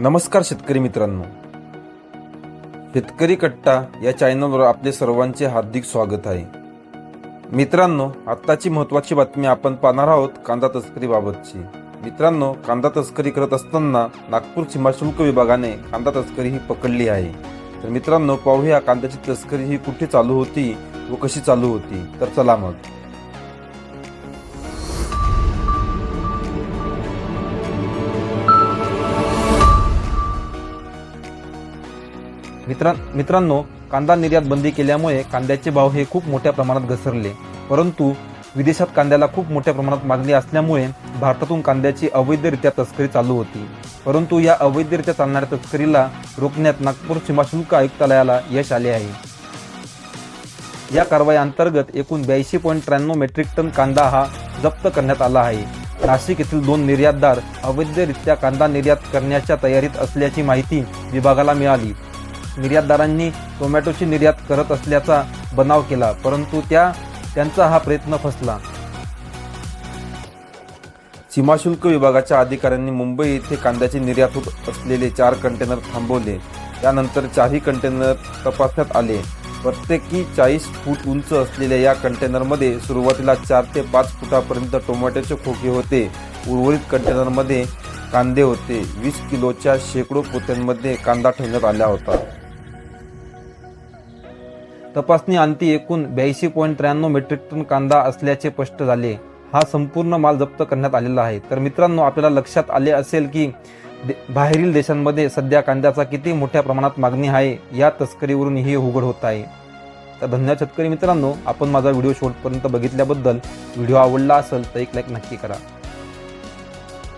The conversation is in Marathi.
नमस्कार शेतकरी मित्रांनो. शेतकरी कट्टा या चॅनलवर आपले सर्वांचे हार्दिक स्वागत आहे. मित्रांनो आत्ताची महत्वाची बातमी आपण पाहणार आहोत कांदा तस्करीबाबतची मित्रांनो कांदा तस्करी करत असताना नागपूर सीमाशुल्क विभागाने कांदा तस्करी ही पकडली आहे. तर मित्रांनो पाहूया कांद्याची तस्करी ही कुठे चालू होती व कशी चालू होती. तर चला मग. मित्रां मित्रांनो कांदा निर्यात बंदी केल्यामुळे कांद्याचे भाव हे खूप मोठ्या प्रमाणात घसरले. परंतु विदेशात कांद्याला खूप मोठ्या प्रमाणात मागणी असल्यामुळे भारतातून कांद्याची अवैधरित्या तस्करी चालू होती. परंतु या अवैधरित्या चालणाऱ्या तस्करीला रोखण्यात नागपूर सीमाशुल्क आयुक्तालयाला यश आले आहे. या कारवाई अंतर्गत एकूण ब्याऐंशी पॉईंट त्र्याण्णव मेट्रिक टन कांदा हा जप्त करण्यात आला आहे. नाशिक येथील दोन निर्यातदार अवैधरित्या कांदा निर्यात करण्याच्या तयारीत असल्याची माहिती विभागाला मिळाली. निर्यातदारांनी टोमॅटोची निर्यात करत असल्याचा बनाव केला परंतु त्या त्यांचा हा प्रयत्न फसला. सीमाशुल्क विभागाच्या अधिकाऱ्यांनी मुंबई येथे कांद्याची निर्यात होत असलेले चार कंटेनर थांबवले. त्यानंतर चारही कंटेनर तपासण्यात आले. प्रत्येकी चाळीस फूट उंच असलेल्या या कंटेनरमध्ये सुरुवातीला चार ते पाच फुटापर्यंत टोमॅटोचे खोके होते. उर्वरित कंटेनरमध्ये कांदे होते. वीस किलोच्या शेकडो पोत्यांमध्ये कांदा ठेवण्यात आला होता. तपासणी अंती एकूण ब्याऐंशी पॉईंट त्र्याण्णव मेट्रिक टन कांदा असल्याचे स्पष्ट झाले. हा संपूर्ण माल जप्त करण्यात आलेला आहे. तर मित्रांनो आपल्याला लक्षात आले असेल की दे- बाहेरील देशांमध्ये सध्या कांद्याचा किती मोठ्या प्रमाणात मागणी आहे या तस्करीवरून ही उघड होत आहे. तर धन्यवाद शेतकरी मित्रांनो आपण माझा व्हिडिओ शेवटपर्यंत बघितल्याबद्दल. व्हिडिओ आवडला असेल तर एक लाईक नक्की करा.